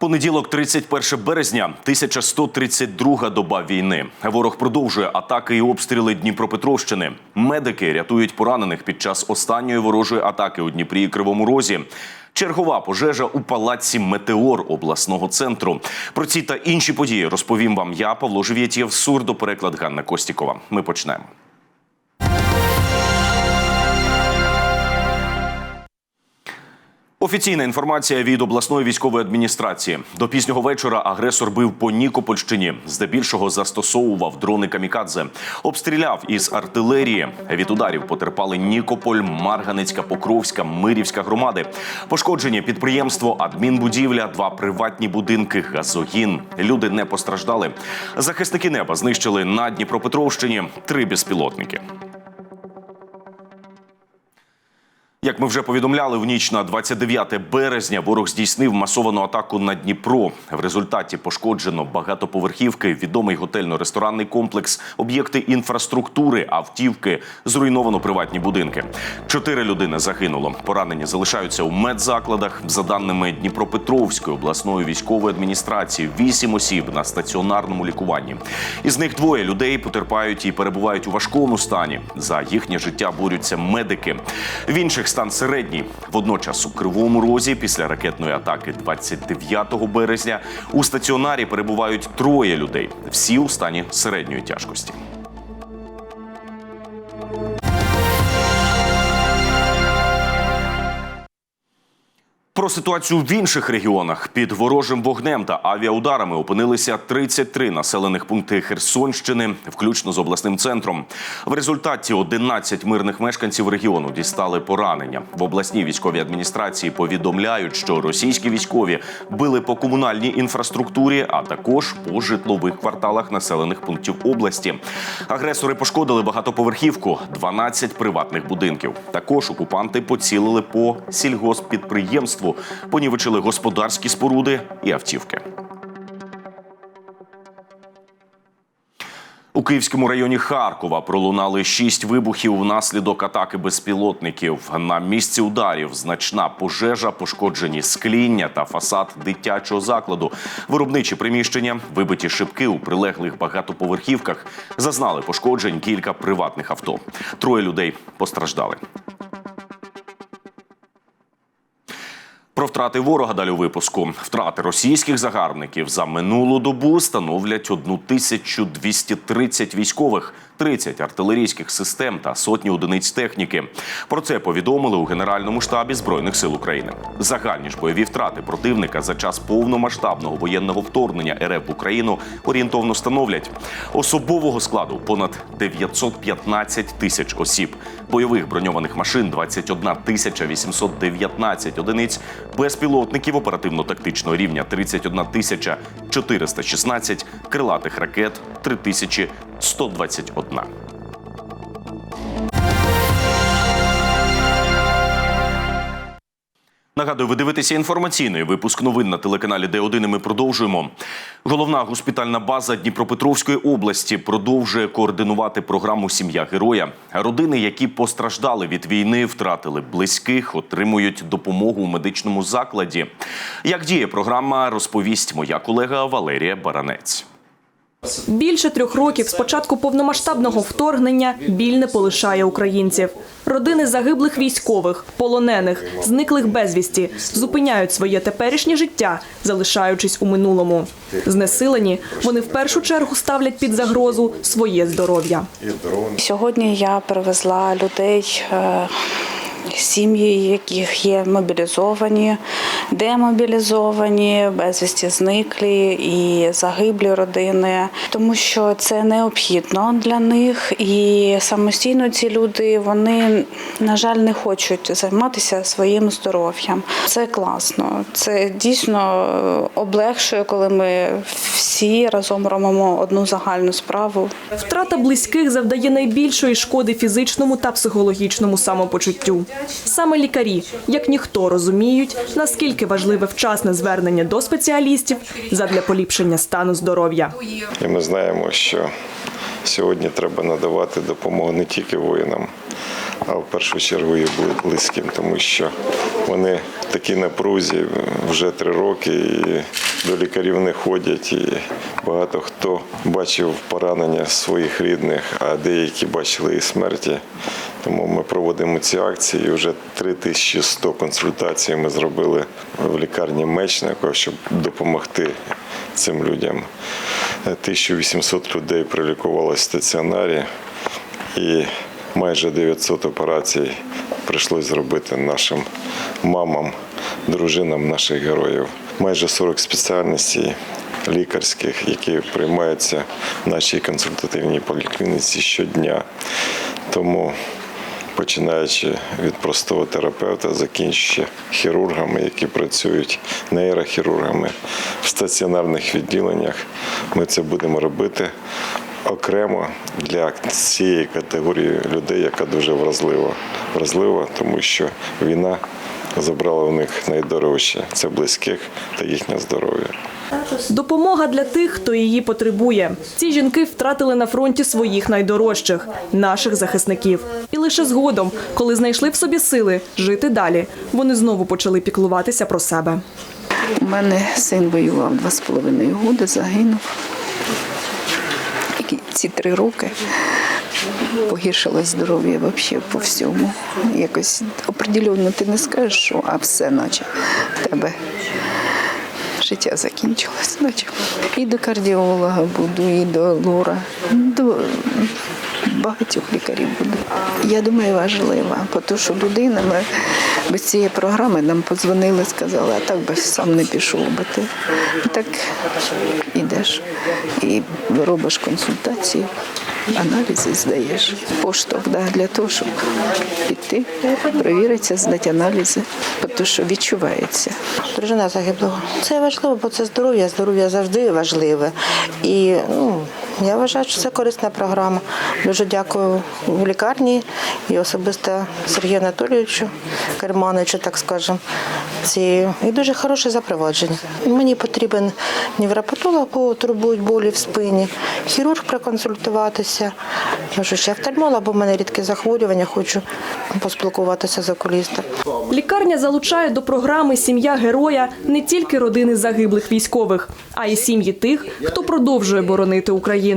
Понеділок, 31 березня, 1132 доба війни. Ворог продовжує атаки і обстріли Дніпропетровщини. Медики рятують поранених під час останньої ворожої атаки у Дніпрі і Кривому Розі. Чергова пожежа у палаці Метеор обласного центру. Про ці та інші події розповім вам я, Павло Живєтєв, сурдопереклад Ганна Костікова. Ми почнемо. Офіційна інформація від обласної військової адміністрації. До пізнього вечора агресор бив по Нікопольщині. Здебільшого застосовував дрони камікадзе. Обстріляв із артилерії. Від ударів потерпали Нікополь, Марганецька, Покровська, Мирівська громади. Пошкоджені підприємство, адмінбудівля, два приватні будинки, газогін. Люди не постраждали. Захисники неба знищили на Дніпропетровщині три безпілотники. Як ми вже повідомляли, в ніч на 29 березня ворог здійснив масовану атаку на Дніпро. В результаті пошкоджено багатоповерхівки, відомий готельно-ресторанний комплекс, об'єкти інфраструктури, автівки, зруйновано приватні будинки. Чотири людини загинуло. Поранені залишаються у медзакладах. За даними Дніпропетровської обласної військової адміністрації, вісім осіб на стаціонарному лікуванні. Із них двоє людей потерпають і перебувають у важкому стані. За їхнє життя борються медики. В інших стан середній. Водночас у кривому розі після ракетної атаки 29 березня у стаціонарі перебувають троє людей. Всі у стані середньої тяжкості. Про ситуацію в інших регіонах під ворожим вогнем та авіаударами опинилися 33 населених пункти Херсонщини, включно з обласним центром. В результаті 11 мирних мешканців регіону дістали поранення. В обласній військовій адміністрації повідомляють, що російські військові били по комунальній інфраструктурі, а також по житлових кварталах населених пунктів області. Агресори пошкодили багатоповерхівку, 12 приватних будинків. Також окупанти поцілили по сільгосппідприємству, понівечили господарські споруди і автівки. У Київському районі Харкова пролунали шість вибухів внаслідок атаки безпілотників. На місці ударів значна пожежа, пошкоджені скління та фасад дитячого закладу. Виробничі приміщення, вибиті шибки у прилеглих багатоповерхівках. Зазнали пошкоджень кілька приватних авто. Троє людей постраждали. Про втрати ворога далі у випуску. Втрати російських загарбників за минулу добу становлять 1230 військових, 30 артилерійських систем та сотні одиниць техніки. Про це повідомили у Генеральному штабі Збройних сил України. Загальні ж бойові втрати противника за час повномасштабного воєнного вторгнення РФ в Україну орієнтовно становлять особового складу понад 915 тисяч осіб, бойових броньованих машин 21 тисяча 819 одиниць, безпілотників оперативно-тактичного рівня 31 тисяча 416, крилатих ракет 3121. Нагадую, ви дивитеся інформаційний випуск новин на телеканалі Д1 і ми продовжуємо. Головна госпітальна база Дніпропетровської області продовжує координувати програму Сім'я героя. Родини, які постраждали від війни, втратили близьких, отримують допомогу у медичному закладі. Як діє програма, розповість моя колега Валерія Баранець. Більше трьох років з початку повномасштабного вторгнення біль не полишає українців. Родини загиблих військових, полонених, зниклих безвісті зупиняють своє теперішнє життя, залишаючись у минулому. Знесилені вони в першу чергу ставлять під загрозу своє здоров'я. Сьогодні я привезла людей, е, сім'ї, яких є мобілізовані, демобілізовані, безвісті зниклі і загиблі родини, тому що це необхідно для них. І самостійно ці люди вони, на жаль, не хочуть займатися своїм здоров'ям. Це класно. Це дійсно е, облегшує, коли ми всі разом робимо одну загальну справу. Втрата близьких завдає найбільшої шкоди фізичному та психологічному самопочуттю. Саме лікарі, як ніхто, розуміють, наскільки важливе вчасне звернення до спеціалістів задля поліпшення стану здоров'я. І ми знаємо, що сьогодні треба надавати допомогу не тільки воїнам, а в першу чергу і близьким, тому що вони в такій напрузі вже три роки і до лікарів не ходять. І багато хто бачив поранення своїх рідних, а деякі бачили і смерті. Тому ми проводимо ці акції. Вже 3100 консультацій ми зробили в лікарні Мечникова, щоб допомогти цим людям. 1800 людей пролікувалося в стаціонарі і майже 900 операцій прийшлось зробити нашим мамам, дружинам наших героїв. Майже 40 спеціальностей лікарських, які приймаються в нашій консультативній поліклініці щодня. Тому починаючи від простого терапевта, закінчуючи хірургами, які працюють нейрохірургами в стаціонарних відділеннях. Ми це будемо робити окремо для цієї категорії людей, яка дуже вразлива. Вразлива, тому що війна забрала у них найдорожче це близьких та їхнє здоров'я. Допомога для тих, хто її потребує. Ці жінки втратили на фронті своїх найдорожчих наших захисників. І лише згодом, коли знайшли в собі сили жити далі, вони знову почали піклуватися про себе. У мене син воював два з половиною годи, загинув. Ці три роки погіршилось здоров'я взагалі по всьому. Якось определенно ти не скажеш, що а все наче в тебе життя закінчилось. Наче. І до кардіолога буду, і до лора, до багатьох лікарів буду. Я думаю, важлива, тому що людина ми без цієї програми нам подзвонили, сказали, а так би сам не пішов би ти. І так ідеш і робиш консультації, аналізи здаєш. Поштовх да, для того, щоб піти, перевіритися, здати аналізи, тому що відчувається. Дружина загиблого. Це важливо, бо це здоров'я. Здоров'я завжди важливе. І ну, я вважаю, що це корисна програма. Дуже дякую в лікарні і особисто Сергію Анатолійовичу Кермановичу, так скажемо. І дуже хороше запровадження. Мені потрібен невропатолог, бо турбують болі в спині, хірург проконсультуватися. Можу ще офтальмолог, бо в мене рідке захворювання, хочу поспілкуватися з окулістом. Лікарня залучає до програми Сім'я героя не тільки родини загиблих військових, а й сім'ї тих, хто продовжує боронити Україну.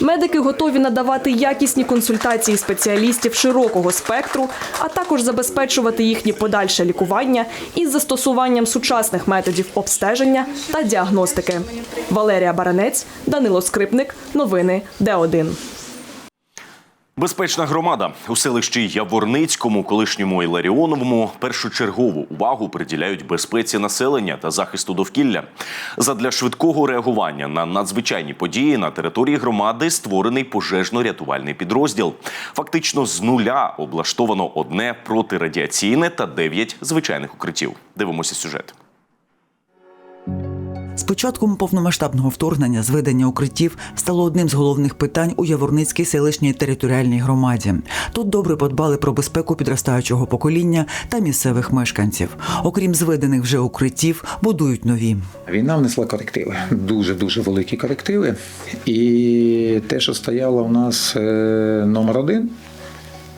Медики готові надавати якісні консультації спеціалістів широкого спектру, а також забезпечувати їхнє подальше лікування із застосуванням сучасних методів обстеження та діагностики. Валерія Баранець, Данило Скрипник. Новини Д1. Безпечна громада у селищі Яворницькому, колишньому Іларіоновому, першочергову увагу приділяють безпеці населення та захисту довкілля. Задля швидкого реагування на надзвичайні події на території громади створений пожежно-рятувальний підрозділ. Фактично з нуля облаштовано одне протирадіаційне та дев'ять звичайних укриттів. Дивимося сюжет. Початком повномасштабного вторгнення зведення укриттів стало одним з головних питань у Яворницькій селищній територіальній громаді. Тут добре подбали про безпеку підростаючого покоління та місцевих мешканців. Окрім зведених вже укриттів, будують нові. Війна внесла корективи, дуже дуже великі корективи. І те, що стояло у нас е, номер один,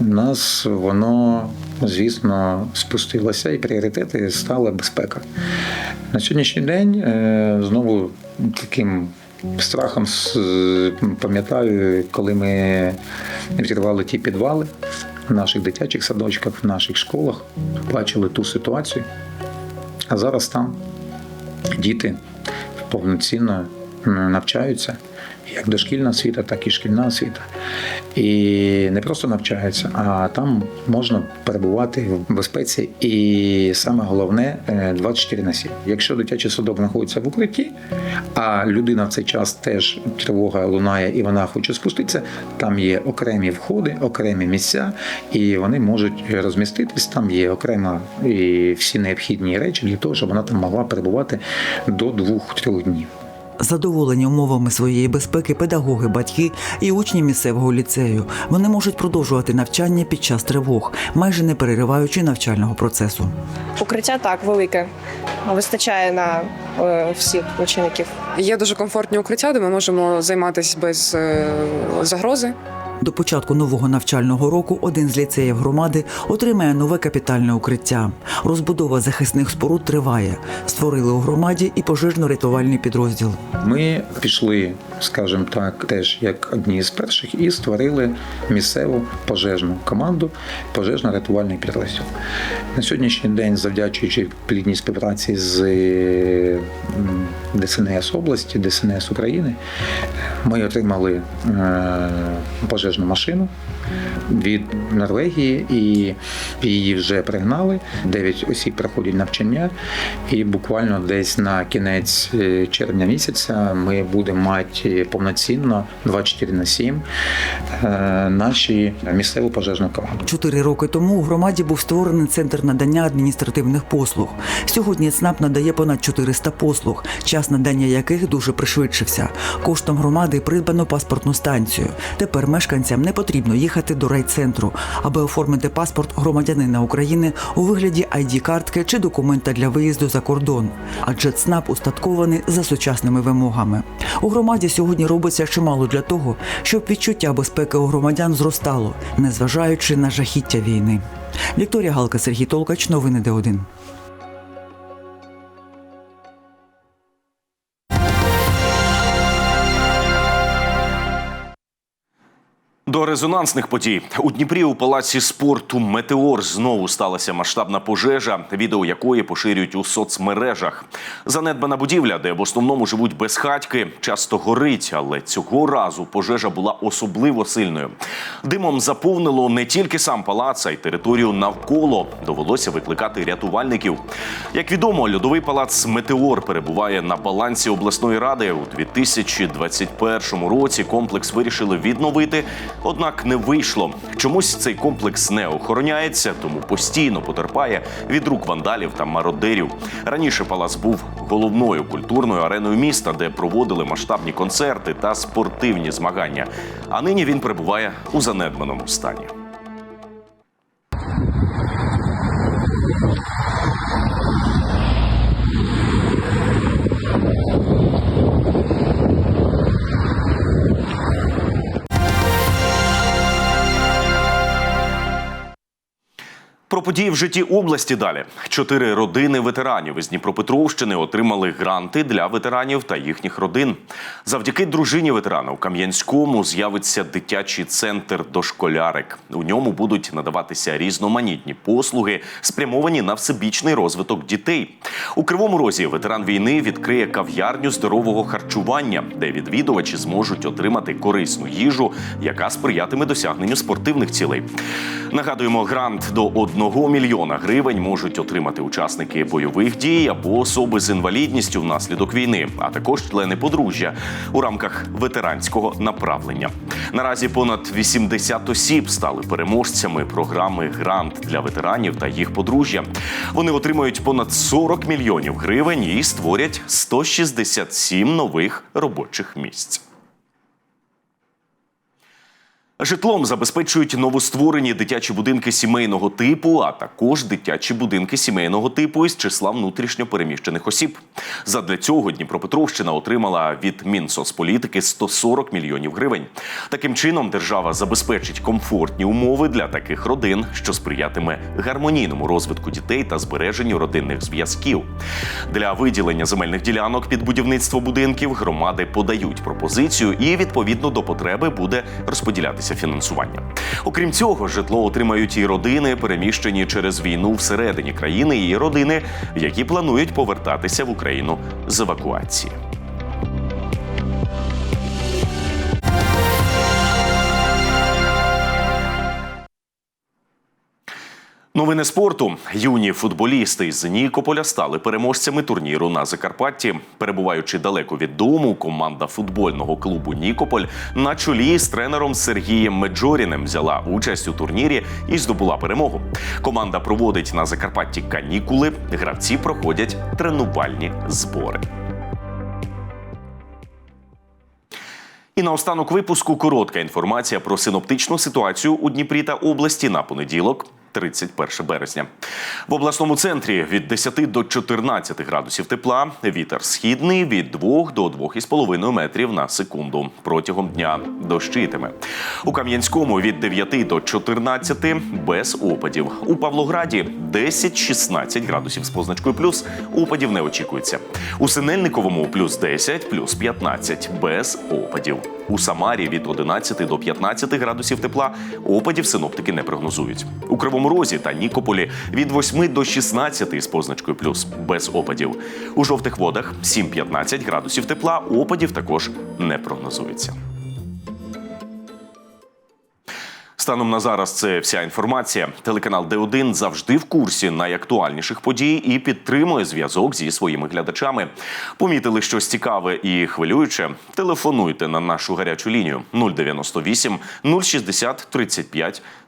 у нас воно, звісно, спустилося, і пріоритети стала безпека. На сьогоднішній день е, знову таким страхом пам'ятаю, коли ми відкривали ті підвали в наших дитячих садочках, в наших школах, бачили ту ситуацію. А зараз там діти повноцінно навчаються, як дошкільна освіта, так і шкільна освіта. І не просто навчаються, а там можна перебувати в безпеці. І саме головне е, 24 на 7. Якщо дитячий садок знаходиться в укритті, а людина в цей час теж тривога лунає і вона хоче спуститися, там є окремі входи, окремі місця, і вони можуть розміститись. Там є окрема і всі необхідні речі для того, щоб вона там могла перебувати до двох-трьох днів. Задоволені умовами своєї безпеки педагоги, батьки і учні місцевого ліцею. Вони можуть продовжувати навчання під час тривог, майже не перериваючи навчального процесу. Укриття так велике. Вистачає на е, всіх учеників. Є дуже комфортні укриття, де ми можемо займатися без е, загрози. До початку нового навчального року один з ліцеїв громади отримає нове капітальне укриття. Розбудова захисних споруд триває. Створили у громаді і пожежно-рятувальний підрозділ. Ми пішли, скажімо так, теж як одні з перших, і створили місцеву пожежну команду, пожежно-рятувальний підрозділ. На сьогоднішній день, завдячуючи плідній співпраці з ДСНС області, ДСНС України, ми отримали е, пожежну машину від Норвегії, і її вже пригнали. Дев'ять осіб проходять навчання, і буквально десь на кінець е, червня місяця ми будемо мати повноцінно 24 на 7 е, наші місцеву пожежну команду. Чотири роки тому у громаді був створений центр надання адміністративних послуг. Сьогодні ЦНАП надає понад 400 послуг, час надання яких дуже пришвидшився. Коштом громади придбано паспортну станцію. Тепер мешканцям не потрібно їхати до райцентру, аби оформити паспорт громадянина України у вигляді id картки чи документа для виїзду за кордон. Адже ЦНАП устаткований за сучасними вимогами. У громаді сьогодні робиться чимало для того, щоб відчуття безпеки у громадян зростало, незважаючи на жахіття війни. Вікторія Галка, Сергій Толкач, новини Д1. Резонансних подій у Дніпрі у палаці спорту Метеор знову сталася масштабна пожежа, відео якої поширюють у соцмережах. Занедбана будівля, де в основному живуть безхатьки, часто горить, але цього разу пожежа була особливо сильною. Димом заповнило не тільки сам палац, а й територію навколо. Довелося викликати рятувальників. Як відомо, льодовий палац Метеор перебуває на балансі обласної ради. У 2021 році комплекс вирішили відновити. Однак не вийшло. Чомусь цей комплекс не охороняється, тому постійно потерпає від рук вандалів та мародерів. Раніше палац був головною культурною ареною міста, де проводили масштабні концерти та спортивні змагання. А нині він перебуває у занедбаному стані. Про події в житті області далі. Чотири родини ветеранів із Дніпропетровщини отримали гранти для ветеранів та їхніх родин. Завдяки дружині ветерана у Кам'янському з'явиться дитячий центр дошколярик. У ньому будуть надаватися різноманітні послуги, спрямовані на всебічний розвиток дітей. У Кривому Розі ветеран війни відкриє кав'ярню здорового харчування, де відвідувачі зможуть отримати корисну їжу, яка сприятиме досягненню спортивних цілей. Нагадуємо, грант до 1 мільйона гривень можуть отримати учасники бойових дій або особи з інвалідністю внаслідок війни, а також члени подружжя у рамках ветеранського направлення. Наразі понад 80 осіб стали переможцями програми Грант для ветеранів та їх подружжя. Вони отримають понад 40 мільйонів гривень і створять 167 нових робочих місць. Житлом забезпечують новостворені дитячі будинки сімейного типу, а також дитячі будинки сімейного типу із числа внутрішньо переміщених осіб. Задля цього Дніпропетровщина отримала від Мінсоцполітики 140 мільйонів гривень. Таким чином, держава забезпечить комфортні умови для таких родин, що сприятиме гармонійному розвитку дітей та збереженню родинних зв'язків. Для виділення земельних ділянок під будівництво будинків громади подають пропозицію, і відповідно до потреби буде розподілятися фінансування. Окрім цього, житло отримають і родини, переміщені через війну всередині країни, і родини, які планують повертатися в Україну з евакуації. Новини спорту. Юні футболісти із Нікополя стали переможцями турніру на Закарпатті. Перебуваючи далеко від дому, команда футбольного клубу Нікополь на чолі з тренером Сергієм Меджоріним взяла участь у турнірі і здобула перемогу. Команда проводить на Закарпатті канікули. Гравці проходять тренувальні збори. І наостанок випуску коротка інформація про синоптичну ситуацію у Дніпрі та області на понеділок, 31 березня. В обласному центрі від 10 до 14 градусів тепла, вітер східний від 2 до 2,5 метрів на секунду. Протягом дня дощитиме. У Кам'янському від 9 до 14 без опадів. У Павлограді 10-16 градусів з позначкою плюс. Опадів не очікується. У Синельниковому плюс 10, плюс 15 без опадів. У Самарі від 11 до 15 градусів тепла опадів синоптики не прогнозують. У Кривому Розі та Нікополі від 8 до 16 з позначкою плюс без опадів. У жовтих водах 7-15 градусів тепла. Опадів також не прогнозується. Станом на зараз це вся інформація. Телеканал Д1 завжди в курсі найактуальніших подій і підтримує зв'язок зі своїми глядачами. Помітили щось цікаве і хвилююче? Телефонуйте на нашу гарячу лінію 098 060 35